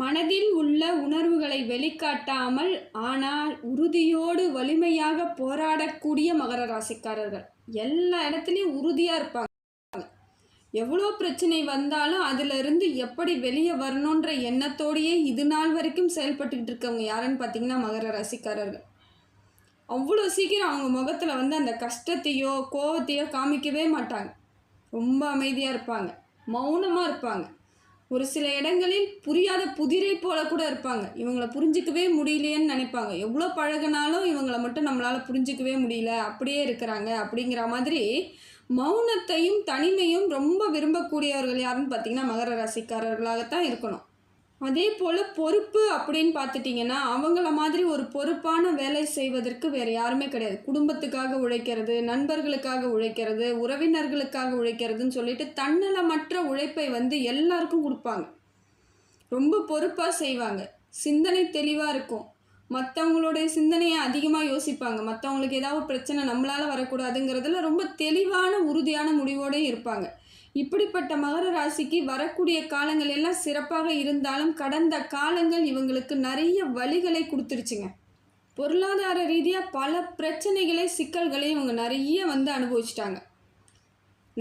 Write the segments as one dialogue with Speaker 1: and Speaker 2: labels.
Speaker 1: மனதில் உள்ள உணர்வுகளை வெளிக்காட்டாமல் ஆனால் உறுதியோடு வலிமையாக போராடக்கூடிய மகர ராசிக்காரர்கள். எல்லா இடத்துலையும் உறுதியாக இருப்பாங்க. எவ்வளோ பிரச்சனை வந்தாலும் அதிலிருந்து எப்படி வெளியே வரணுன்ற எண்ணத்தோடையே இது நாள் வரைக்கும் செயல்பட்டுக்கிட்டு இருக்கவங்க யாருன்னு பார்த்தீங்கன்னா மகர ராசிக்காரர்கள். அவ்வளோ சீக்கிரம் அவங்க முகத்தில் வந்து அந்த கஷ்டத்தையோ கோவத்தையோ காமிக்கவே மாட்டாங்க. ரொம்ப அமைதியாக இருப்பாங்க. மௌனமாக இருப்பாங்க. ஒரு சில இடங்களில் புரியாத புதிரை போல கூட இருப்பாங்க. இவங்கள புரிஞ்சிக்கவே முடியலையேன்னு நினைப்பாங்க. எவ்வளோ பழகினாலும் இவங்கள மட்டும் நம்மளால் புரிஞ்சிக்கவே முடியல. அப்படியே இருக்கிறாங்க அப்படிங்கிற மாதிரி மௌனத்தையும் தனிமையும் ரொம்ப விரும்பக்கூடியவர்கள் யாருன்னு பார்த்தீங்கன்னா மகர ராசிக்காரர்களாகத்தான் இருக்கணும். அதே போல் பொறுப்பு அப்படின்னு பார்த்துட்டிங்கன்னா அவங்கள மாதிரி ஒரு பொறுப்பான வேலை செய்வதற்கு வேறு யாருமே கிடையாது. குடும்பத்துக்காக உழைக்கிறது நண்பர்களுக்காக உழைக்கிறது உறவினர்களுக்காக உழைக்கிறதுன்னு சொல்லிட்டு தன்னலமற்ற உழைப்பை வந்து எல்லாருக்கும் கொடுப்பாங்க. ரொம்ப பொறுப்பாக செய்வாங்க. சிந்தனை தெளிவாக இருக்கும். மற்றவங்களுடைய சிந்தனையை அதிகமாக யோசிப்பாங்க. மற்றவங்களுக்கு ஏதாவது பிரச்சனை நம்மளால் வரக்கூடாதுங்கிறதுல ரொம்ப தெளிவான உறுதியான முடிவோடையும் இருப்பாங்க. இப்படிப்பட்ட மகர ராசிக்கு வரக்கூடிய காலங்கள் எல்லாம் சிறப்பாக இருந்தாலும் கடந்த காலங்கள் இவங்களுக்கு நிறைய வழிகளை கொடுத்துருச்சுங்க. பொருளாதார ரீதியாக பல பிரச்சனைகளை சிக்கல்களை இவங்க நிறைய வந்து அனுபவிச்சிட்டாங்க.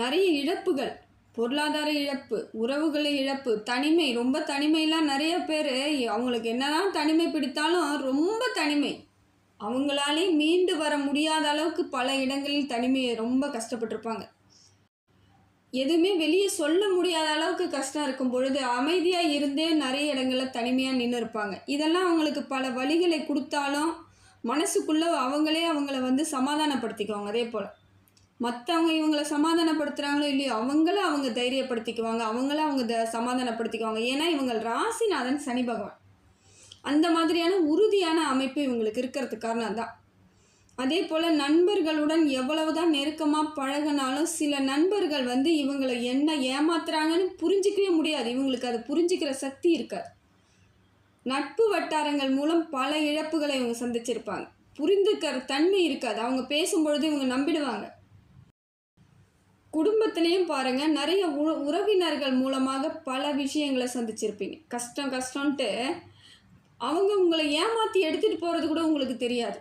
Speaker 1: நிறைய இழப்புகள் பொருளாதார இழப்பு உறவுகளை இழப்பு தனிமை ரொம்ப தனிமையெல்லாம் நிறைய பேர் அவங்களுக்கு என்னதான் தனிமை பிடித்தாலும் ரொம்ப தனிமை. அவங்களாலே மீண்டு வர முடியாத அளவுக்கு பல இடங்களில் தனிமையை ரொம்ப கஷ்டப்பட்டிருப்பாங்க. எதுவுமே வெளியே சொல்ல முடியாத அளவுக்கு கஷ்டம் இருக்கும் பொழுது அமைதியாக இருந்தே நிறைய இடங்களில் தனிமையாக நின்று இருப்பாங்க. இதெல்லாம் அவங்களுக்கு பல வழிகளை கொடுத்தாலும் மனசுக்குள்ளே அவங்களே அவங்கள வந்து சமாதானப்படுத்திக்குவாங்க. அதே போல் மற்றவங்க இவங்களை சமாதானப்படுத்துகிறாங்களோ இல்லையோ அவங்கள அவங்க தைரியப்படுத்திக்குவாங்க. அவங்கள அவங்க த சமாதானப்படுத்திக்குவாங்க. ஏன்னா இவங்க ராசிநாதன் சனி பகவான். அந்த மாதிரியான உறுதியான அமைப்பு இவங்களுக்கு இருக்கிறதுக்கு காரணம் தான் அதே போல் நண்பர்களுடன் எவ்வளவுதான் நெருக்கமாக பழகினாலும் சில நண்பர்கள் வந்து இவங்களை என்ன ஏமாத்துறாங்கன்னு புரிஞ்சிக்கவே முடியாது. இவங்களுக்கு அது புரிஞ்சிக்கிற சக்தி இருக்காது. நட்பு வட்டாரங்கள் மூலம் பல இழப்புகளை இவங்க சந்திச்சிருப்பாங்க. புரிந்துக்கிற தன்மை இருக்காது. அவங்க பேசும்பொழுது இவங்க நம்பிடுவாங்க. குடும்பத்திலையும் பாருங்கள் நிறைய உ உறவினர்கள் மூலமாக பல விஷயங்களை சந்திச்சிருப்பீங்க. கஷ்டம் கஷ்டம்ன்ட்டு அவங்க உங்களை ஏமாற்றி எடுத்துகிட்டு போகிறது கூட உங்களுக்கு தெரியாது.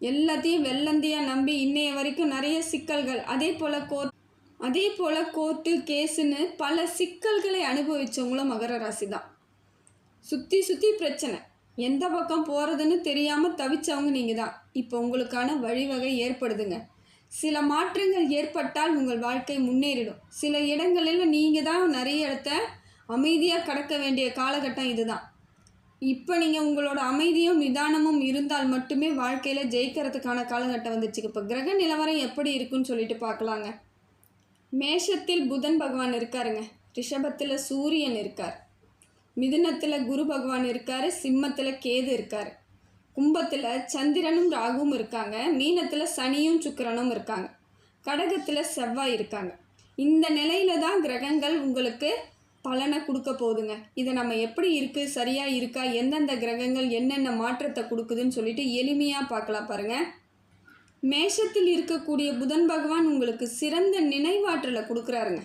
Speaker 1: எல்லாத்தையும் வெள்ளந்தியாக நம்பி இன்னைய வரைக்கும் நிறைய சிக்கல்கள். அதே போல் கோர்ட் அதே போல் கோர்ட்டு கேஸுன்னு பல சிக்கல்களை அனுபவித்தவங்களும் மகர ராசி தான் சுற்றி சுற்றி பிரச்சனை. எந்த பக்கம் போகிறதுன்னு தெரியாமல் தவிச்சவங்க நீங்கள் தான் இப்போ உங்களுக்கான வழிவகை ஏற்படுதுங்க. சில மாற்றங்கள் ஏற்பட்டால் உங்கள் வாழ்க்கை முன்னேறிடும். சில இடங்களில் நீங்கள் தான் நிறைய இடத்த அமைதியாக கடக்க வேண்டிய காலகட்டம் இதுதான். இப்போ நீங்கள் உங்களோட அமைதியும் நிதானமும் இருந்தால் மட்டுமே வாழ்க்கையில் ஜெயிக்கிறதுக்கான காலகட்டம் வந்துச்சு இப்போ கிரக நிலவரம் எப்படி இருக்குன்னு சொல்லிட்டு பார்க்கலாங்க மேஷத்தில் புதன் பகவான் இருக்காருங்க. ரிஷபத்தில் சூரியன் இருக்கார். மிதுனத்தில் குரு பகவான் இருக்கார். சிம்மத்தில் கேது இருக்கார். கும்பத்தில் சந்திரனும் ராகுவும் இருக்காங்க. மீனத்தில் சனியும் சுக்கரனும் இருக்காங்க. கடகத்தில் செவ்வாய் இருக்காங்க. இந்த நிலையில தான் கிரகங்கள் உங்களுக்கு பலனை கொடுக்க போகுதுங்க. இதை நம்ம எப்படி இருக்குது சரியாக இருக்கா எந்தெந்த கிரகங்கள் என்னென்ன மாற்றத்தை கொடுக்குதுன்னு சொல்லிட்டு எளிமையாக பார்க்கலாம் பாருங்கள் மேஷத்தில் இருக்கக்கூடிய புதன் பகவான் உங்களுக்கு சிறந்த நினைவாற்றலை கொடுக்குறாருங்க.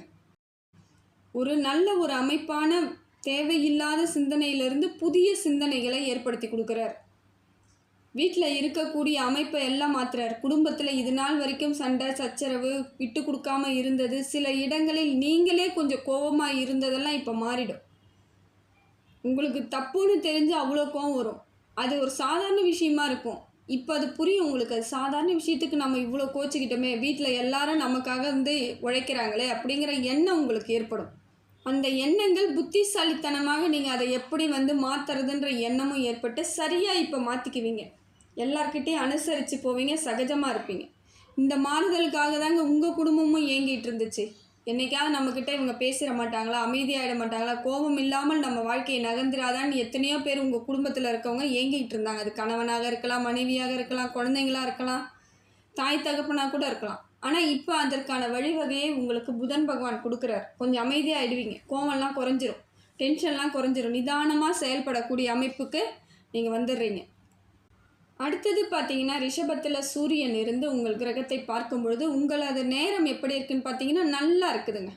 Speaker 1: ஒரு நல்ல ஒரு அமைப்பான தேவையில்லாத சிந்தனையிலிருந்து புதிய சிந்தனைகளை ஏற்படுத்தி கொடுக்குறார். வீட்டில் இருக்கக்கூடிய அமைப்பை எல்லாம் மாத்துறார். குடும்பத்தில் இது நாள் வரைக்கும் சண்டை சச்சரவு விட்டு கொடுக்காம இருந்தது. சில இடங்களில் நீங்களே கொஞ்சம் கோபமாக இருந்ததெல்லாம் இப்போ மாறிடும். உங்களுக்கு தப்புன்னு தெரிஞ்சு அவ்வளோ கோவம் வரும். அது ஒரு சாதாரண விஷயமா இருக்கும். இப்போ அது புரியும் உங்களுக்கு. அது சாதாரண விஷயத்துக்கு நம்ம இவ்வளோ கோச்சிக்கிட்டோமே வீட்டில் எல்லாரும் நமக்காக வந்து உழைக்கிறாங்களே அப்படிங்கிற எண்ணம் உங்களுக்கு ஏற்படும். அந்த எண்ணங்கள் புத்திசாலித்தனமாக நீங்கள் அதை எப்படி வந்து மாற்றுறதுன்ற எண்ணமும் ஏற்பட்டு சரியாக இப்போ மாற்றிக்குவீங்க எல்லார்கிட்டையும் அனுசரித்து போவீங்க சகஜமாக இருப்பீங்க. இந்த மாறுதலுக்காக தாங்க உங்கள் குடும்பமும் இயங்கிட்டு இருந்துச்சு. என்னைக்காவது நம்மக்கிட்ட இவங்க பேசிட மாட்டாங்களா அமைதியாகிட மாட்டாங்களா கோபம் இல்லாமல் நம்ம வாழ்க்கையை நகர்ந்துராதான்னு எத்தனையோ பேர் உங்கள் குடும்பத்தில் இருக்கவங்க ஏங்கிட்டு இருந்தாங்க. அது கணவனாக இருக்கலாம் மனைவியாக இருக்கலாம் குழந்தைங்களாக இருக்கலாம் தாய் தகப்பனாக கூட இருக்கலாம். ஆனால் இப்போ அதற்கான வழிவகையை உங்களுக்கு புதன் பகவான் கொடுக்குறார். கொஞ்சம் அமைதியாகிடுவீங்க கோவம்லாம் குறைஞ்சிரும். டென்ஷன்லாம் குறைஞ்சிரும். நிதானமாக செயல்படக்கூடிய அமைப்புக்கு நீங்கள் வந்துடுறீங்க. அடுத்தது பார்த்தீங்கன்னா ரிஷபத்தில் சூரியன் இருந்து உங்கள் கிரகத்தை பார்க்கும் பொழுது உங்களது நேரம் எப்படி இருக்குன்னு பார்த்தீங்கன்னா நல்லா இருக்குதுங்க.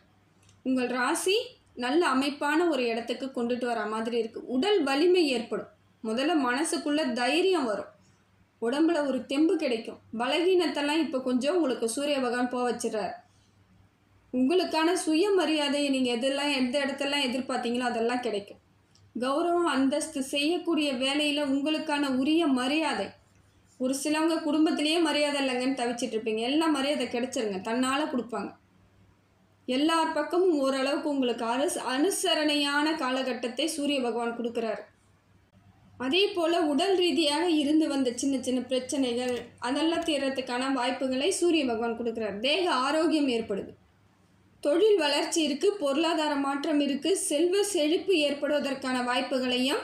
Speaker 1: உங்கள் ராசி நல்ல அமைப்பான ஒரு இடத்துக்கு கொண்டுட்டு வர மாதிரி இருக்குது உடல் வலிமை ஏற்படும். முதல்ல மனசுக்குள்ள தைரியம் வரும். உடம்புல ஒரு தெம்பு கிடைக்கும். பலகீனத்தெல்லாம் இப்போ கொஞ்சம் உங்களுக்கு சூரிய பகவான் போக வச்சிடுறார். உங்களுக்கான சுயமரியாதையை நீங்கள் எதெல்லாம் எந்த இடத்தெல்லாம் எதிர்பார்த்தீங்களோ அதெல்லாம் கிடைக்கும். கௌரவம் அந்தஸ்து செய்யக்கூடிய வேலையில் உங்களுக்கான உரிய மரியாதை. ஒரு சிலவங்க குடும்பத்திலேயே மரியாதை இல்லைங்கன்னு தவிச்சிட்டு இருப்பீங்க. எல்லாம் மரியாதை கிடைச்சிருங்க. தன்னால் கொடுப்பாங்க. எல்லார் பக்கமும் ஓரளவுக்கு உங்களுக்கு அரசு அனுசரணையான காலகட்டத்தை சூரிய பகவான் கொடுக்குறாரு. அதே போல் உடல் ரீதியாக இருந்து வந்த சின்ன சின்ன பிரச்சனைகள் அதெல்லாம் தீர்றதுக்கான வாய்ப்புகளை சூரிய பகவான் கொடுக்குறாரு. தேக ஆரோக்கியம் ஏற்படுது. தொழில் வளர்ச்சி இருக்குது பொருளாதார மாற்றம் இருக்குது செல்வ செழிப்பு ஏற்படுவதற்கான வாய்ப்புகளையும்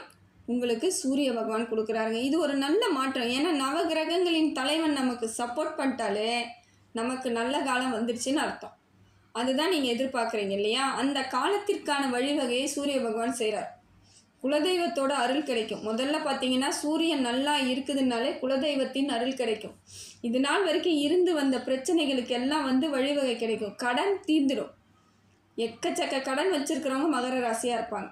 Speaker 1: உங்களுக்கு சூரிய பகவான் கொடுக்குறாருங்க. இது ஒரு நல்ல மாற்றம். ஏன்னா நவகிரகங்களின் தலைவன் நமக்கு சப்போர்ட் பண்ணிட்டாலே நமக்கு நல்ல காலம் வந்துடுச்சுன்னு அர்த்தம். அதுதான் நீங்கள் எதிர்பார்க்குறீங்க இல்லையா? அந்த காலத்திற்கான வழிவகையை சூரிய பகவான் செய்கிறார் குலதெய்வத்தோட அருள் கிடைக்கும். முதல்ல பார்த்தீங்கன்னா சூரியன் நல்லா இருக்குதுனாலே குலதெய்வத்தின் அருள் கிடைக்கும். இது நாள் வரைக்கும் இருந்து வந்த பிரச்சனைகளுக்கு எல்லாம் வந்து வழிவகை கிடைக்கும். கடன் தீர்ந்துடும். எக்கச்சக்க கடன் வச்சுருக்கிறவங்க மகர ராசியாக இருப்பாங்க.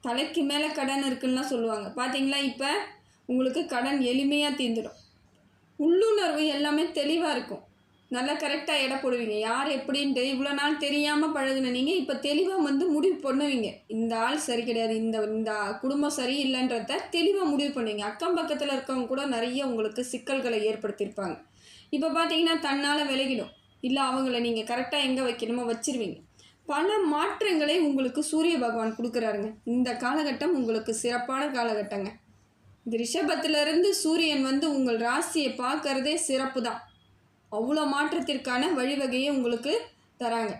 Speaker 1: தலைக்கு மேலே கடன் இருக்குன்னா சொல்லுவாங்க. பார்த்தீங்களா? இப்போ உங்களுக்கு கடன் எளிமையாக தீர்ந்துடும். உள்ளுணர்வு எல்லாமே தெளிவாக இருக்கும். நல்லா கரெக்டாக எடை போடுவீங்க. யார் எப்படின்ட்டு இவ்வளோ நாள் தெரியாமல் பழகுன நீங்கள் இப்போ தெளிவாக வந்து முடிவு பண்ணுவீங்க. இந்த ஆள் சரி கிடையாது இந்த இந்த குடும்பம் சரி இல்லைன்றத தெளிவாக முடிவு பண்ணுவீங்க. அக்கம் பக்கத்தில் இருக்கவங்க கூட நிறைய உங்களுக்கு சிக்கல்களை ஏற்படுத்தியிருப்பாங்க. இப்போ பார்த்தீங்கன்னா தன்னால் விலகிடும். இல்லை அவங்கள நீங்கள் கரெக்டாக எங்கே வைக்கணுமோ வச்சிருவீங்க. பல மாற்றங்களை உங்களுக்கு சூரிய பகவான் கொடுக்குறாருங்க. இந்த காலகட்டம் உங்களுக்கு சிறப்பான காலகட்டங்க. இந்த ரிஷபத்திலிருந்து சூரியன் வந்து உங்கள் ராசியை பார்க்கறதே சிறப்பு தான் அவ்வளோ மாற்றத்திற்கான வழிவகையை உங்களுக்கு தராங்க.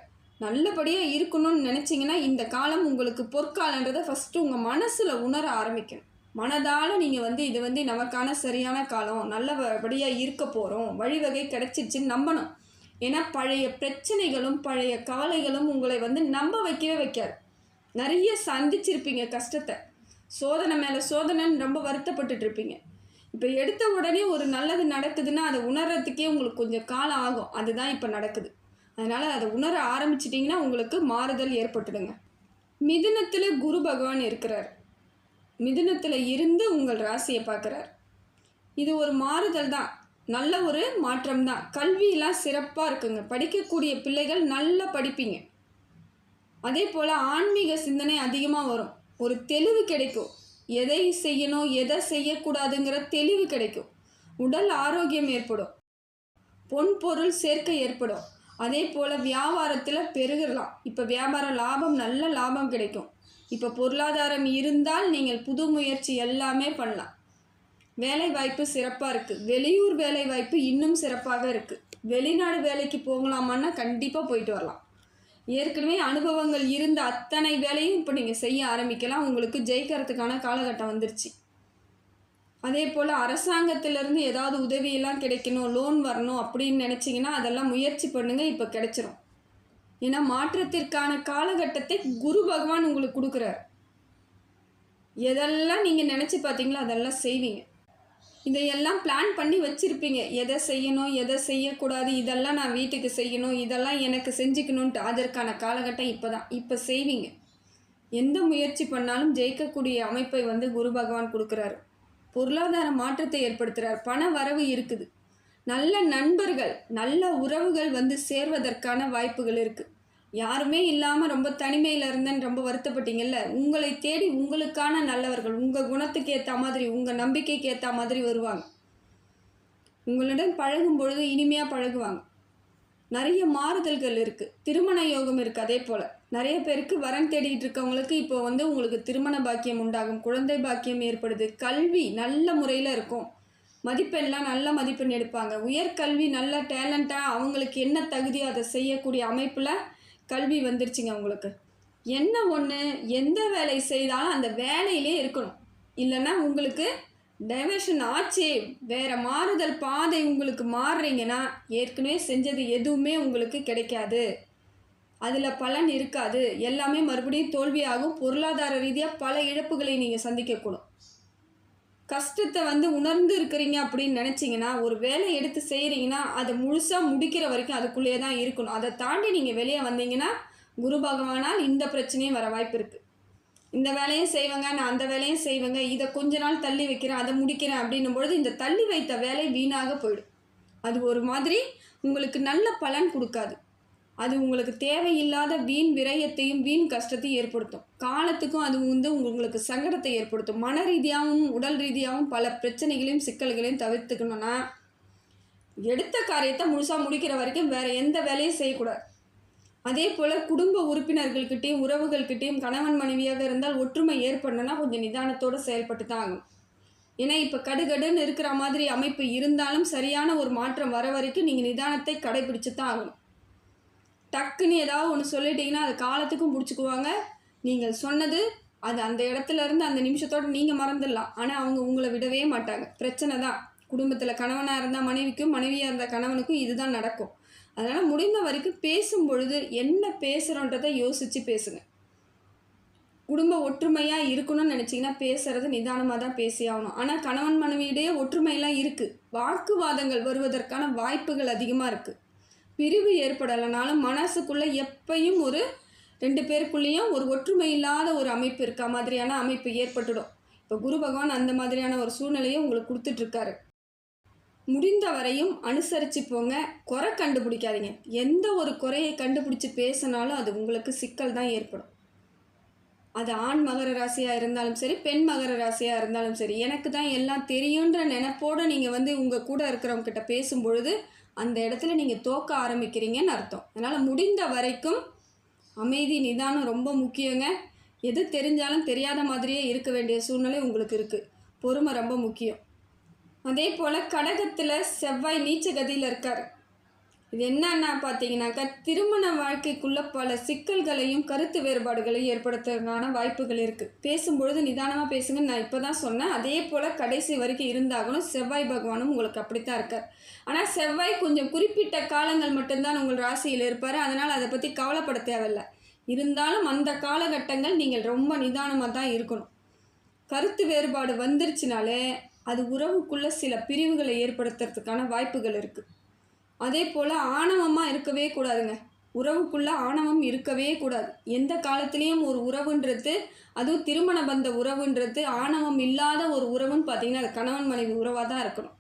Speaker 1: நல்லபடியாக இருக்கணும்னு நினச்சிங்கன்னா இந்த காலம் உங்களுக்கு பொற்காலன்றதை ஃபஸ்ட்டு உங்கள் மனசில் உணர ஆரம்பிக்கணும். மனதால் நீங்கள் வந்து இது வந்து நமக்கான சரியான காலம் நல்லபடியாக இருக்க போகிறோம் வழிவகை கிடைச்சிருச்சுன்னு நம்பணும். ஏன்னா பழைய பிரச்சனைகளும் பழைய கவலைகளும் உங்களை வந்து நம்ப வைக்கவே வைக்காது. நிறைய சந்திச்சிருப்பீங்க கஷ்டத்தை. சோதனை மேலே சோதனைன்னு ரொம்ப வருத்தப்பட்டுட்ருப்பீங்க இப்போ எடுத்த உடனே ஒரு நல்லது நடக்குதுன்னா அதை உணர்றதுக்கே உங்களுக்கு கொஞ்சம் காலம் ஆகும். அதுதான் இப்போ நடக்குது. அதனால் அதை உணர ஆரம்பிச்சிட்டிங்கன்னா உங்களுக்கு மாறுதல் ஏற்பட்டுடுங்க. மிதுனத்தில் குரு பகவான் இருக்கிறார். மிதுனத்தில் இருந்து உங்கள் ராசியை பார்க்குறார். இது ஒரு மாறுதல் தான். நல்ல ஒரு மாற்றம் தான். கல்வியெலாம் சிறப்பாக இருக்குங்க. படிக்கக்கூடிய பிள்ளைகள் நல்லா படிப்பீங்க. அதே போல் ஆன்மீக சிந்தனை அதிகமாக வரும். ஒரு தெளிவு கிடைக்கும். எதை செய்யணும் எதை செய்யக்கூடாதுங்கிற தெளிவு கிடைக்கும். உடல் ஆரோக்கியம் ஏற்படும். பொன் பொருள் சேர்க்கை ஏற்படும். அதே போல் வியாபாரத்தில் பெருகலாம். இப்போ வியாபார லாபம் நல்ல லாபம் கிடைக்கும். இப்போ பொருளாதாரம் இருந்தால் நீங்கள் புது முயற்சி எல்லாமே பண்ணலாம். வேலை வாய்ப்பு சிறப்பாக இருக்குது வெளியூர் வேலை வாய்ப்பு இன்னும் சிறப்பாக இருக்குது வெளிநாடு வேலைக்கு போகலாமான்னா கண்டிப்பாக போயிட்டு வரலாம். ஏற்கனவே அனுபவங்கள் இருந்த அத்தனை வேலையும் இப்போ நீங்கள் செய்ய ஆரம்பிக்கலாம். உங்களுக்கு ஜெயிக்கிறதுக்கான காலகட்டம் வந்துருச்சு. அதே போல் அரசாங்கத்திலேருந்து ஏதாவது உதவியெல்லாம் கிடைக்கணும் லோன் வரணும் அப்படின்னு நினச்சிங்கன்னா அதெல்லாம் முயற்சி பண்ணுங்கள் இப்போ கிடைச்சிரும். ஏன்னா மாற்றத்திற்கான காலகட்டத்தை குரு பகவான் உங்களுக்கு கொடுக்குறார். எதெல்லாம் நீங்கள் நினச்சி பார்த்தீங்களோ அதெல்லாம் செய்வீங்க. இதையெல்லாம் பிளான் பண்ணி வச்சுருப்பீங்க. எதை செய்யணும் எதை செய்யக்கூடாது இதெல்லாம் நான் வீட்டுக்கு செய்யணும் இதெல்லாம் எனக்கு செஞ்சுக்கணுன்ட்டு அதற்கான காலகட்டம் இப்போ தான் இப்போ செய்வீங்க. எந்த முயற்சி பண்ணாலும் ஜெயிக்கக்கூடிய அமைப்பை வந்து குரு பகவான் கொடுக்குறாரு. பொருளாதார மாற்றத்தை ஏற்படுத்துகிறார் பண வரவு இருக்குது. நல்ல நண்பர்கள் நல்ல உறவுகள் வந்து சேர்வதற்கான வாய்ப்புகள் இருக்குது யாருமே இல்லாமல் ரொம்ப தனிமையில் இருந்தேன்னு ரொம்ப வருத்தப்பட்டீங்கல்ல? உங்களை தேடி உங்களுக்கான நல்லவர்கள் உங்கள் குணத்துக்கு ஏற்ற மாதிரி உங்கள் நம்பிக்கைக்கு ஏற்ற மாதிரி வருவாங்க. உங்களுடன் பழகும் பொழுது இனிமையாக பழகுவாங்க. நிறைய மாறுதல்கள் இருக்குது திருமண யோகம் இருக்குது அதே போல். நிறைய பேருக்கு வரன் தேடிட்டு இருக்கவங்களுக்கு இப்போ வந்து உங்களுக்கு திருமண பாக்கியம் உண்டாகும் குழந்தை பாக்கியம் ஏற்படுது கல்வி நல்ல முறையில் இருக்கும். மதிப்பெண்லாம் நல்ல மதிப்பெண் எடுப்பாங்க. உயர்கல்வி நல்ல டேலண்ட்டாக அவங்களுக்கு என்ன தகுதியோ அதை செய்யக்கூடிய அமைப்பில் கல்வி வந்துருச்சுங்க உங்களுக்கு. என்ன ஒன்று எந்த வேலை செய்தாலும் அந்த வேலையிலே இருக்கணும். இல்லைன்னா உங்களுக்கு டைவர்ஷன் ஆச்சு. வேறு மாறுதல் பாதை உங்களுக்கு மாறுறீங்கன்னா ஏற்கனவே செஞ்சது எதுவுமே உங்களுக்கு கிடைக்காது. அதில் பலன் இருக்காது. எல்லாமே மறுபடியும் தோல்வியாகும். பொருளாதார ரீதியாக பல இழப்புகளை நீங்கள் சந்திக்கக்கூடும். கஷ்டத்தை வந்து உணர்ந்து இருக்கிறீங்க அப்படின்னு நினச்சிங்கன்னா ஒரு வேலை எடுத்து செய்கிறீங்கன்னா அதை முழுசாக முடிக்கிற வரைக்கும் அதுக்குள்ளேயே தான் இருக்கணும். அதை தாண்டி நீங்கள் வெளியே வந்தீங்கன்னா குரு பகவானால் இந்த பிரச்சனையும் வர வாய்ப்பு இருக்குது இந்த வேலையும் செய்வேங்க நான் அந்த வேலையும் செய்வேங்க இதை கொஞ்ச நாள் தள்ளி வைக்கிறேன் அதை முடிக்கிறேன் அப்படின்னும் பொழுது இந்த தள்ளி வைத்த வேலை வீணாக போயிடும். அது ஒரு மாதிரி உங்களுக்கு நல்ல பலன் கொடுக்காது. அது உங்களுக்கு தேவையில்லாத வீண் விரயத்தையும் வீண் கஷ்டத்தையும் ஏற்படுத்தும். காலத்துக்கும் அது வந்து உங்களுக்கு சங்கடத்தை ஏற்படுத்தும். மன ரீதியாகவும் உடல் ரீதியாகவும் பல பிரச்சனைகளையும் சிக்கல்களையும் தவிர்த்துக்கணும்னா எடுத்த காரியத்தை முழுசாக முடிக்கிற வரைக்கும் வேறு எந்த வேலையும் செய்யக்கூடாது. அதே போல் குடும்ப உறுப்பினர்கள்கிட்டையும் உறவுகள்கிட்டையும் கணவன் மனைவியாக இருந்தால் ஒற்றுமை ஏற்படணும்னா கொஞ்சம் நிதானத்தோடு செயல்பட்டு தான் ஆகும் ஏன்னா இப்போ கடுகடுன்னு இருக்கிற மாதிரி அமைப்பு இருந்தாலும் சரியான ஒரு மாற்றம் வர வரைக்கும் நீங்கள் நிதானத்தை கடைபிடிச்சு தான் ஆகணும். டக்குன்னு ஏதாவது ஒன்று சொல்லிட்டீங்கன்னா அது காலத்துக்கும் பிடிச்சிக்குவாங்க. நீங்கள் சொன்னது அது அந்த இடத்துல இருந்து அந்த நிமிஷத்தோடு நீங்கள் மறந்துடலாம். ஆனால் அவங்க உங்களை விடவே மாட்டாங்க. பிரச்சனை தான். குடும்பத்தில் கணவனாக இருந்தால் மனைவிக்கும் மனைவியாக இருந்தால் கணவனுக்கும் இதுதான் நடக்கும். அதனால் முடிந்த வரைக்கும் பேசும் பொழுது என்ன பேசுகிறோன்றதை யோசித்து பேசுங்க. குடும்ப ஒற்றுமையாக இருக்கணும்னு நினச்சிங்கன்னா பேசுகிறது நிதானமாக தான் பேசி ஆகணும். ஆனால் கணவன் மனைவியிடையே ஒற்றுமையெல்லாம் இருக்குது வாக்குவாதங்கள் வருவதற்கான வாய்ப்புகள் அதிகமாக இருக்குது பிரிவு ஏற்படலைனாலும் மனசுக்குள்ளே எப்பயும் ஒரு ரெண்டு பேருக்குள்ளேயும் ஒரு ஒற்றுமை இல்லாத ஒரு அமைப்பு இருக்க மாதிரியான அமைப்பு ஏற்பட்டுடும். இப்போ குரு பகவான் அந்த மாதிரியான ஒரு சூழ்நிலையை உங்களுக்கு கொடுத்துட்ருக்காரு. முடிந்த வரையும் அனுசரித்து போங்க. குறை கண்டுபிடிக்காதீங்க. எந்த ஒரு குறையை கண்டுபிடிச்சி பேசினாலும் அது உங்களுக்கு சிக்கல் தான் ஏற்படும். அது ஆண் மகர ராசியாக இருந்தாலும் சரி பெண் மகர ராசியாக இருந்தாலும் சரி எனக்கு தான் எல்லாம் தெரியுன்ற நினப்போடு நீங்கள் வந்து உங்கள் கூட இருக்கிறவங்க கிட்ட பேசும் பொழுது அந்த இடத்துல நீங்கள் தோக்க ஆரம்பிக்கிறீங்கன்னு அர்த்தம். அதனால் முடிந்த வரைக்கும் அமைதி நிதானம் ரொம்ப முக்கியங்க. எது தெரிஞ்சாலும் தெரியாத மாதிரியே இருக்க வேண்டிய சூழ்நிலை உங்களுக்கு இருக்குது பொறுமை ரொம்ப முக்கியம். அதே போல் கடகத்தில் செவ்வாய் நீச்ச கதியில் இருக்கார். இது என்னன்னா பார்த்தீங்கன்னாக்கா திருமண வாழ்க்கைக்குள்ள பல சிக்கல்களையும் கருத்து வேறுபாடுகளையும் ஏற்படுத்துறதுக்கான வாய்ப்புகள் இருக்குது பேசும்பொழுது நிதானமாக பேசுங்க நான் இப்போ தான் சொன்னேன். அதே போல் கடைசி வரைக்கும் இருந்தாகணும். செவ்வாய் பகவானும் உங்களுக்கு அப்படித்தான் இருக்கார். ஆனால் செவ்வாய் கொஞ்சம் குறிப்பிட்ட காலங்கள் மட்டும்தான் உங்கள் ராசியில் இருப்பார். அதனால் அதை பற்றி கவலைப்பட தேவையில்லை. இருந்தாலும் அந்த காலகட்டங்கள் நீங்கள் ரொம்ப நிதானமாக தான் இருக்கணும். கருத்து வேறுபாடு வந்துருச்சுனாலே அது உறவுக்குள்ளே சில பிரிவுகளை ஏற்படுத்துறதுக்கான வாய்ப்புகள் இருக்குது அதே போல் ஆணவமாக இருக்கவே கூடாதுங்க. உறவுக்குள்ளே ஆணவம் இருக்கவே கூடாது. எந்த காலத்துலேயும் ஒரு உறவுன்றது அதுவும் திருமண பந்த உறவுன்றது ஆணவம் இல்லாத ஒரு உறவுன்னு பார்த்தீங்கன்னா அது கணவன் மனைவி உறவாக தான் இருக்கணும்.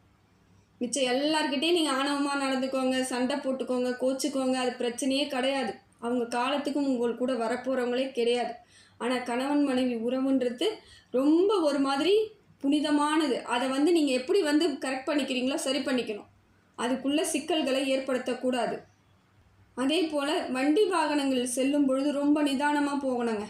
Speaker 1: மிச்சம் எல்லார்கிட்டேயும் நீங்கள் ஆணவமாக நடந்துக்கோங்க சண்டை போட்டுக்கோங்க கோச்சிக்கோங்க அது பிரச்சனையே கிடையாது. அவங்க காலத்துக்கும் உங்கள் கூட வரப்போகிறவங்களே கிடையாது. ஆனால் கணவன் மனைவி உறவுன்றது ரொம்ப ஒரு மாதிரி புனிதமானது. அதை வந்து நீங்கள் எப்படி வந்து கரெக்ட் பண்ணிக்கிறீங்களோ சரி பண்ணிக்கணும். அதுக்குள்ள சிக்கல்களை ஏற்படுத்தக்கூடாது. அதே போல் வண்டி வாகனங்கள் செல்லும் பொழுது ரொம்ப நிதானமாக போகணுங்க.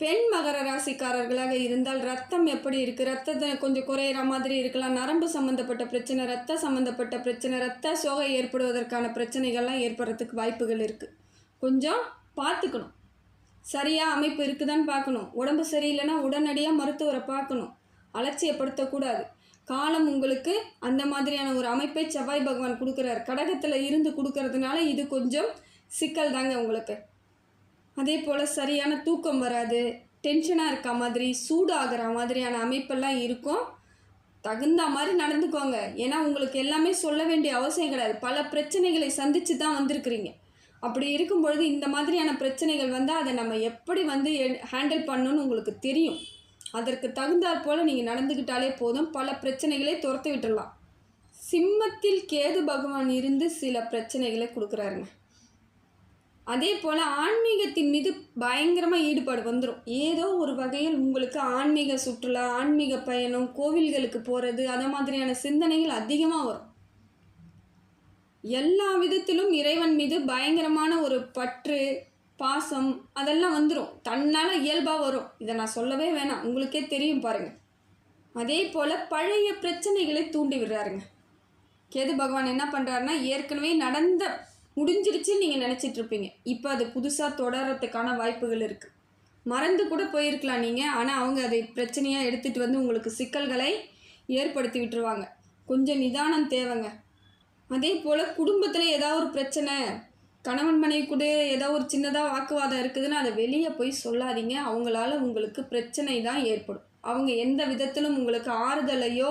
Speaker 1: பெண் மகர ராசிக்காரர்களாக இருந்தால் ரத்தம் எப்படி இருக்குது ரத்தத்தை கொஞ்சம் குறையிற மாதிரி இருக்கலாம். நரம்பு சம்மந்தப்பட்ட பிரச்சனை ரத்த சம்மந்தப்பட்ட பிரச்சனை ரத்த சோகை ஏற்படுவதற்கான பிரச்சனைகள்லாம் ஏற்படுறதுக்கு வாய்ப்புகள் இருக்குது கொஞ்சம் பார்த்துக்கணும். சரியாக அமைப்பு இருக்குதான்னு பார்க்கணும். உடம்பு சரியில்லைன்னா உடனடியாக மருத்துவரை பார்க்கணும். அலட்சியப்படுத்தக்கூடாது. காலம் உங்களுக்கு அந்த மாதிரியான ஒரு அமைப்பை செவ்வாய் பகவான் கொடுக்குறார். கடகத்தில் இருந்து கொடுக்கறதுனால இது கொஞ்சம் சிக்கல் தாங்க உங்களுக்கு. அதே போல் சரியான தூக்கம் வராது டென்ஷனாக இருக்க மாதிரி சூடாகிற மாதிரியான அமைப்பெல்லாம் இருக்கும். தகுந்த மாதிரி நடந்துக்கோங்க. ஏன்னா உங்களுக்கு எல்லாமே சொல்ல வேண்டிய அவசியம் கிடையாது பல பிரச்சனைகளை சந்தித்து தான் வந்திருக்கிறீங்க. அப்படி இருக்கும் பொழுது இந்த மாதிரியான பிரச்சனைகள் வந்தால் அதை நம்ம எப்படி வந்து ஹேண்டில் பண்ணணும்னு உங்களுக்கு தெரியும். அதற்கு தகுந்தாற் போல் நீங்கள் நடந்துக்கிட்டாலே போதும். பல பிரச்சனைகளை துரத்து விட்டுடலாம் சிம்மத்தில் கேது பகவான் இருந்து சில பிரச்சனைகளை கொடுக்குறாருங்க. அதே போல் ஆன்மீகத்தின் மீது பயங்கரமாக ஈடுபாடு வந்துடும் ஏதோ ஒரு வகையில் உங்களுக்கு ஆன்மீக சுற்றுலா ஆன்மீக பயணம் கோவில்களுக்கு போகிறது அந்த மாதிரியான சிந்தனைகள் அதிகமாக வரும். எல்லா விதத்திலும் இறைவன் மீது பயங்கரமான ஒரு பற்று பாசம் அதெல்லாம் வந்துடும் தன்னால் இயல்பாக வரும். இதை நான் சொல்லவே வேணாம். உங்களுக்கே தெரியும் பாருங்கள் அதே போல் பழைய பிரச்சனைகளை தூண்டி விடுறாருங்க. கேது பகவான் என்ன பண்ணுறாருன்னா ஏற்கனவே நடந்த முடிஞ்சிருச்சுன்னு நீங்கள் நினச்சிட்ருப்பீங்க இப்போ அது புதுசாக தொடரத்துக்கான வாய்ப்புகள் இருக்குது மறந்து கூட போயிருக்கலாம் நீங்கள் ஆனால் அவங்க அதை பிரச்சனையாக எடுத்துகிட்டு வந்து உங்களுக்கு சிக்கல்களை ஏற்படுத்தி விட்டுருவாங்க. கொஞ்சம் நிதானம் தேவைங்க. அதே போல் குடும்பத்தில் ஏதாவது ஒரு பிரச்சனை கணவன் மனைவி கூட ஏதோ ஒரு சின்னதாக வாக்குவாதம் இருக்குதுன்னு அதை வெளியே போய் சொல்லாதீங்க. அவங்களால உங்களுக்கு பிரச்சனை தான் ஏற்படும். அவங்க எந்த விதத்திலும் உங்களுக்கு ஆறுதலையோ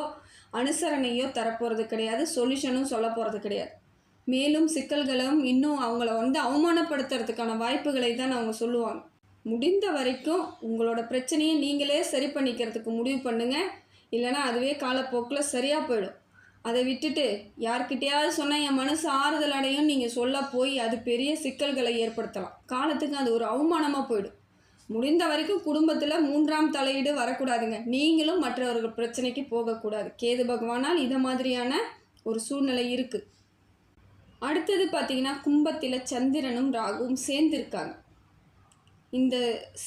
Speaker 1: அனுசரணையோ தரப்போகிறது கிடையாது. சொல்யூஷனும் சொல்ல போகிறது கிடையாது. மேலும் சிக்கல்களும் இன்னும் அவங்கள வந்து அவமானப்படுத்துறதுக்கான வாய்ப்புகளை தான் அவங்க சொல்லுவாங்க. முடிந்த வரைக்கும் உங்களோட பிரச்சனையை நீங்களே சரி பண்ணிக்கிறதுக்கு முடிவு பண்ணுங்கள் இல்லைன்னா அதுவே காலப்போக்கில் சரியாக போயிடும். அதை விட்டுட்டு யார்கிட்டயாவது சொன்னால் என் மனசு ஆறுதல் அடையும் நீங்கள் சொல்ல போய் அது பெரிய சிக்கல்களை ஏற்படுத்தலாம். காலத்துக்கு அது ஒரு அவமானமாக போயிடும். முடிந்த வரைக்கும் குடும்பத்தில் மூன்றாம் தலையீடு வரக்கூடாதுங்க. நீங்களும் மற்றவர்கள் பிரச்சனைக்கு போகக்கூடாது. கேது பகவானால் இதை மாதிரியான ஒரு சூழ்நிலை இருக்குது அடுத்தது பார்த்தீங்கன்னா கும்பத்தில் சந்திரனும் ராகுவும் சேர்ந்துருக்காங்க. இந்த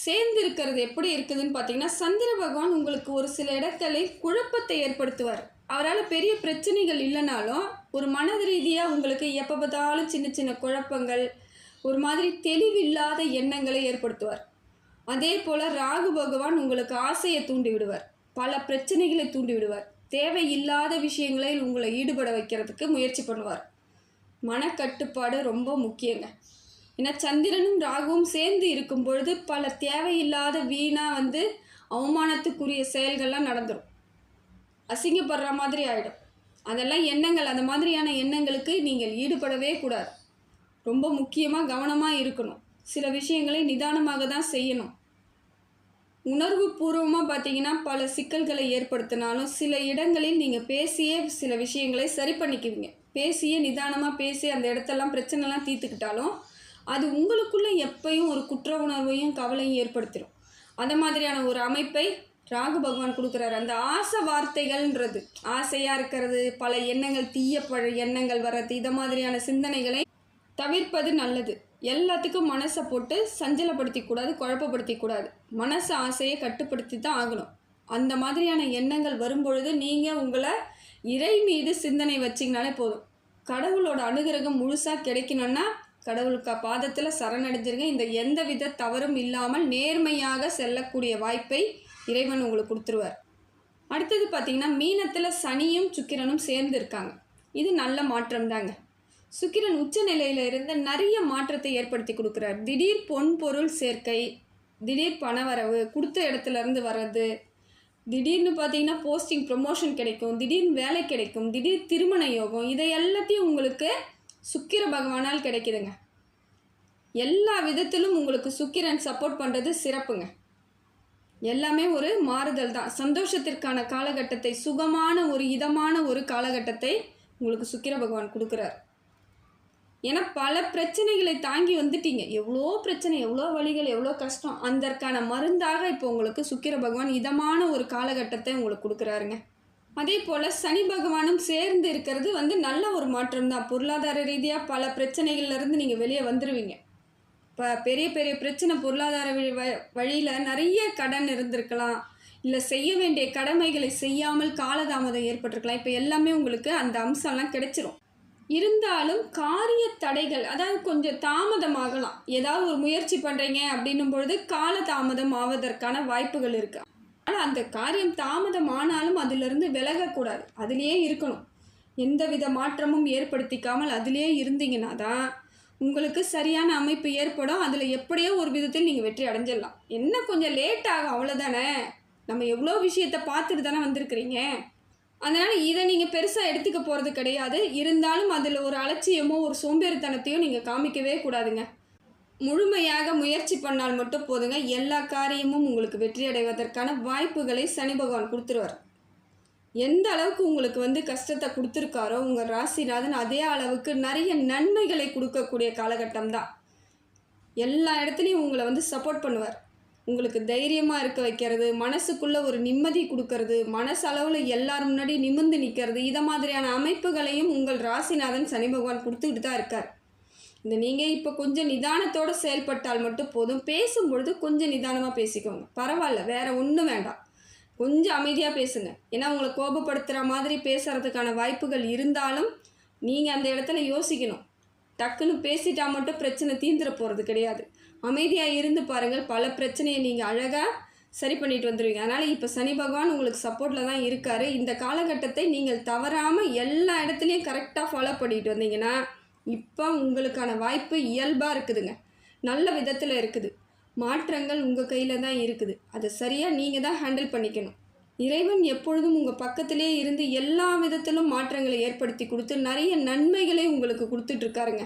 Speaker 1: சேர்ந்து இருக்கிறது எப்படி இருக்குதுன்னு பார்த்தீங்கன்னா சந்திர பகவான் உங்களுக்கு ஒரு சில இடங்களில் குழப்பத்தை ஏற்படுத்துவார். அவரால் பெரிய பிரச்சனைகள் இல்லைனாலும் ஒரு மனத ரீதியாக உங்களுக்கு எப்போ பார்த்தாலும் சின்ன சின்ன குழப்பங்கள் ஒரு மாதிரி தெளிவில்லாத எண்ணங்களை ஏற்படுத்துவார். அதே போல் ராகு பகவான் உங்களுக்கு ஆசையை தூண்டி விடுவார். பல பிரச்சனைகளை தூண்டி விடுவார். தேவையில்லாத விஷயங்களில் உங்களை ஈடுபட வைக்கிறதுக்கு முயற்சி பண்ணுவார். மனக்கட்டுப்பாடு ரொம்ப முக்கியங்க. ஏன்னா சந்திரனும் ராகுவும் சேர்ந்து இருக்கும் பொழுது பல தேவையில்லாத வீணாக வந்து அவமானத்துக்குரிய செயல்கள்லாம் நடந்துடும் அசிங்கப்படுற மாதிரி ஆகிடும் அதெல்லாம் எண்ணங்கள் அந்த மாதிரியான எண்ணங்களுக்கு நீங்கள் ஈடுபடவே கூடாது. ரொம்ப முக்கியமாக கவனமாக இருக்கணும். சில விஷயங்களை நிதானமாக தான் செய்யணும். உணர்வு பூர்வமாக பார்த்தீங்கன்னா பல சிக்கல்களை ஏற்படுத்தினாலும் சில இடங்களில் நீங்கள் பேசியே சில விஷயங்களை சரி பண்ணிக்குவீங்க. பேசியே நிதானமாக பேசி அந்த இடத்தெல்லாம் பிரச்சனைலாம் தீர்த்துக்கிட்டாலும் அது உங்களுக்குள்ளே எப்பயும் ஒரு குற்ற உணர்வையும் கவலையும் ஏற்படுத்திடும் அந்த மாதிரியான ஒரு அமைப்பை ராகு பகவான் கொடுக்குறாரு. அந்த ஆசை வார்த்தைகள்ன்றது ஆசையாக இருக்கிறது பல எண்ணங்கள் தீய பழ எண்ணங்கள் வர்றது இதை மாதிரியான சிந்தனைகளை தவிர்ப்பது நல்லது. எல்லாத்துக்கும் மனசை போட்டு சஞ்சலப்படுத்தி கூடாது குழப்பப்படுத்தி கூடாது. மனசு ஆசையை கட்டுப்படுத்தி தான் ஆகணும். அந்த மாதிரியான எண்ணங்கள் வரும்பொழுது நீங்கள் உங்களை இறை மீது சிந்தனை வச்சிங்கனாலே போதும். கடவுளோட அனுகிரகம் முழுசாக கிடைக்கணும்னா கடவுளுக்கு பாதத்தில் சரணடைஞ்சிருங்க. இந்த எந்த வித தவறும் இல்லாமல் நேர்மையாக செல்லக்கூடிய வாய்ப்பை இறைவன் உங்களுக்கு கொடுத்துருவார். அடுத்தது பார்த்தீங்கன்னா மீனத்தில் சனியும் சுக்கிரனும் சேர்ந்து இருக்காங்க. இது நல்ல மாற்றம் தாங்க. சுக்கிரன் உச்ச இருந்து நிறைய மாற்றத்தை ஏற்படுத்தி கொடுக்குறார். திடீர் பொன் பொருள் சேர்க்கை திடீர் பணவரவு கொடுத்த இடத்துலேருந்து வர்றது திடீர்னு பார்த்தீங்கன்னா போஸ்டிங் ப்ரொமோஷன் கிடைக்கும் திடீர்னு வேலை கிடைக்கும் திடீர் திருமண யோகம் இதை எல்லாத்தையும் உங்களுக்கு சுக்கிர பகவானால் கிடைக்குதுங்க. எல்லா விதத்திலும் உங்களுக்கு சுக்கிரன் சப்போர்ட் பண்ணுறது சிறப்புங்க. எல்லாமே ஒரு மாறுதல் தான். சந்தோஷத்திற்கான காலகட்டத்தை சுகமான ஒரு இதமான ஒரு காலகட்டத்தை உங்களுக்கு சுக்கிர பகவான் கொடுக்குறார். ஏன்னா பல பிரச்சனைகளை தாங்கி வந்துட்டீங்க. எவ்வளோ பிரச்சனை எவ்வளோ வழிகள் எவ்வளோ கஷ்டம். அதற்கான மருந்தாக இப்போ உங்களுக்கு சுக்கிர பகவான் இதமான ஒரு காலகட்டத்தை உங்களுக்கு கொடுக்குறாருங்க. அதே போல் சனி பகவானும் சேர்ந்து இருக்கிறது வந்து நல்ல ஒரு மாற்றம் தான் பொருளாதார ரீதியாக பல பிரச்சனைகள்லேருந்து நீங்கள் வெளியே வந்துடுவீங்க இப்போ பெரிய பெரிய பிரச்சனை பொருளாதார வழியில் நிறைய கடன் இருந்திருக்கலாம். இல்லை செய்ய வேண்டிய கடமைகளை செய்யாமல் காலதாமதம் ஏற்பட்டிருக்கலாம். இப்போ எல்லாமே உங்களுக்கு அந்த அம்சம்லாம் கிடைச்சிரும். இருந்தாலும் காரிய தடைகள் அதாவது கொஞ்சம் தாமதமாகலாம். ஏதாவது ஒரு முயற்சி பண்ணுறீங்க அப்படின்னும் பொழுது கால தாமதம் ஆவதற்கான வாய்ப்புகள் இருக்கு. ஆனால் அந்த காரியம் தாமதம் ஆனாலும் அதிலிருந்து விலகக்கூடாது. அதிலேயே இருக்கணும். எந்தவித மாற்றமும் ஏற்படுத்திக்காமல் அதிலேயே இருந்தீங்கன்னா தான் உங்களுக்கு சரியான அமைப்பு ஏற்படும் அதில் எப்படியோ ஒரு விதத்தில் நீங்கள் வெற்றி அடைஞ்சிடலாம். என்ன கொஞ்சம் லேட் ஆகும் அவ்வளோதானே நம்ம எவ்வளோ விஷயத்தை பார்த்துட்டு தானே வந்திருக்கிறீங்க? அதனால் இதை நீங்கள் பெருசாக எடுத்துக்க போகிறது கிடையாது. இருந்தாலும் அதில் ஒரு அலட்சியமோ ஒரு சோம்பேறித்தனத்தையோ நீங்கள் காமிக்கவே கூடாதுங்க. முழுமையாக முயற்சி பண்ணால் மட்டும் போதுங்க. எல்லா காரியமும் உங்களுக்கு வெற்றி அடைவதற்கான வாய்ப்புகளை சனி பகவான் கொடுத்துருவார். எந்த அளவுக்கு உங்களுக்கு வந்து கஷ்டத்தை கொடுத்துருக்காரோ உங்கள் ராசிநாதன் அதே அளவுக்கு நிறைய நன்மைகளை கொடுக்கக்கூடிய காலகட்டம் தான் எல்லா இடத்துலையும் உங்களை வந்து சப்போர்ட் பண்ணுவார். உங்களுக்கு தைரியமாக இருக்க வைக்கிறது மனசுக்குள்ளே ஒரு நிம்மதி கொடுக்கறது மனசளவில் எல்லார் முன்னாடி நிமிர்ந்து நிற்கிறது இதை மாதிரியான அமைப்புகளையும் உங்கள் ராசிநாதன் சனி பகவான் கொடுத்துக்கிட்டு தான் இருக்கார். இந்த நீங்கள் இப்போ கொஞ்சம் நிதானத்தோடு செயல்பட்டால் மட்டும் போதும். பேசும்பொழுது கொஞ்சம் நிதானமாக பேசிக்கோங்க. பரவாயில்ல வேறு ஒன்றும் வேண்டாம். கொஞ்சம் அமைதியாக பேசுங்க. ஏன்னா உங்களை கோபப்படுத்துகிற மாதிரி பேசுகிறதுக்கான வாய்ப்புகள் இருந்தாலும் நீங்கள் அந்த இடத்துல யோசிக்கணும். டக்குன்னு பேசிட்டா மட்டும் பிரச்சனை தீந்துட போகிறது கிடையாது. அமைதியாக இருந்து பாருங்கள். பல பிரச்சனையை நீங்கள் அழகாக சரி பண்ணிட்டு வந்துடுவீங்க அதனால் இப்போ சனி பகவான் உங்களுக்கு சப்போர்ட்டில் தான் இருக்கார். இந்த காலகட்டத்தை நீங்கள் தவறாமல் எல்லா இடத்துலையும் கரெக்டாக ஃபாலோ பண்ணிட்டு வந்தீங்கன்னா இப்போ உங்களுக்கான வாய்ப்பு இயல்பாக இருக்குதுங்க. நல்ல விதத்தில் இருக்குது. மாற்றங்கள் உங்கள் கையில் தான் இருக்குது. அதை சரியாக நீங்கள் தான் ஹேண்டில் பண்ணிக்கணும். இறைவன் எப்பொழுதும் உங்கள் பக்கத்திலே இருந்து எல்லா விதத்திலும் மாற்றங்களை ஏற்படுத்தி கொடுத்து நிறைய நன்மைகளை உங்களுக்கு கொடுத்துட்ருக்காருங்க